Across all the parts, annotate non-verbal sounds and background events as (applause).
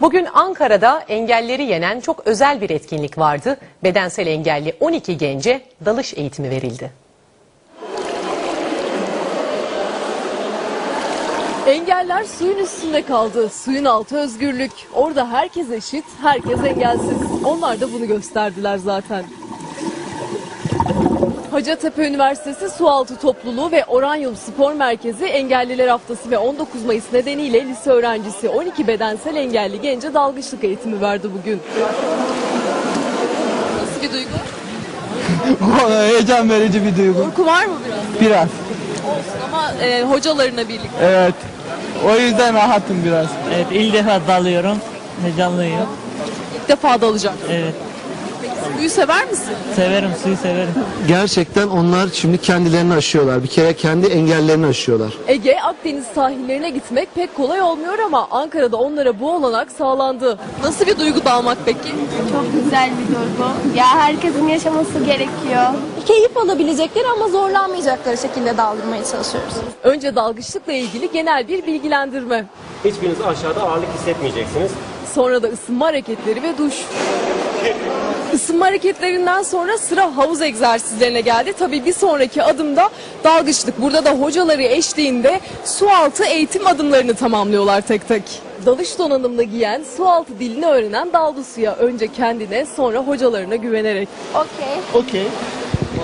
Bugün Ankara'da engelleri yenen çok özel bir etkinlik vardı. Bedensel engelli 12 gence dalış eğitimi verildi. Engeller suyun üstünde kaldı. Suyun altı özgürlük. Orada herkes eşit, herkes engelsiz. Onlar da bunu gösterdiler zaten. Hacettepe Üniversitesi Sualtı Topluluğu ve Oranyum Spor Merkezi Engelliler Haftası ve 19 Mayıs nedeniyle lise öğrencisi 12 bedensel engelli gence dalgıçlık eğitimi verdi bugün. Nasıl bir duygu? (laughs) Heyecan verici bir duygu. Korku var mı biraz? Biraz. Olsun ama e, hocalarına birlikte. Evet. O yüzden rahatım biraz. Evet ilk defa dalıyorum. Heyecanlıyım. İlk defa dalacak. Evet Suyu sever misin? severim suyu severim. Gerçekten onlar şimdi kendilerini aşıyorlar. Bir kere kendi engellerini aşıyorlar. Ege, Akdeniz sahillerine gitmek pek kolay olmuyor ama Ankara'da onlara bu olanak sağlandı. Nasıl bir duygu dalmak peki? Çok güzel bir duygu. Ya herkesin yaşaması gerekiyor. keyif alabilecekleri ama zorlanmayacakları şekilde daldırmaya çalışıyoruz. Önce dalgıçlıkla ilgili genel bir bilgilendirme. Hiçbiriniz aşağıda ağırlık hissetmeyeceksiniz. Sonra da ısınma hareketleri ve duş. Isınma hareketlerinden sonra sıra havuz egzersizlerine geldi. Tabii bir sonraki adımda dalgıçlık. Burada da hocaları eşliğinde su altı eğitim adımlarını tamamlıyorlar tek tek. Dalış donanımını giyen, su altı dilini öğrenen daldı suya. Önce kendine sonra hocalarına güvenerek. Okey. Okey.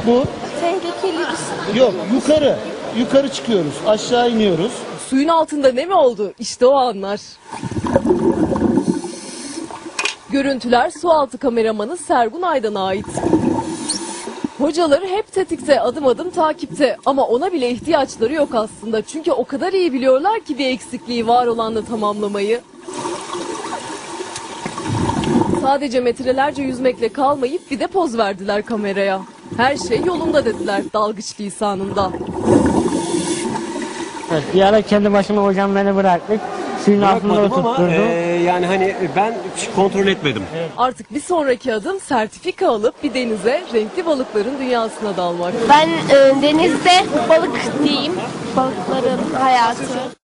Bu Tehlikeli bir yok yukarı. Yukarı çıkıyoruz. Aşağı iniyoruz. Suyun altında ne mi oldu? İşte o anlar. Görüntüler sualtı kameramanı Sergun Aydan'a ait. Hocaları hep tetikte, adım adım takipte ama ona bile ihtiyaçları yok aslında. Çünkü o kadar iyi biliyorlar ki bir eksikliği var olanla tamamlamayı. Sadece metrelerce yüzmekle kalmayıp bir de poz verdiler kameraya. Her şey yolunda dediler dalgıç lisanında. Evet, bir ara kendi başıma hocam beni bıraktık. Altında Bırakmadım ama e, yani hani ben kontrol etmedim. Artık bir sonraki adım sertifika alıp bir denize renkli balıkların dünyasına dalmak. Ben e, denizde balık diyeyim. Balıkların hayatı.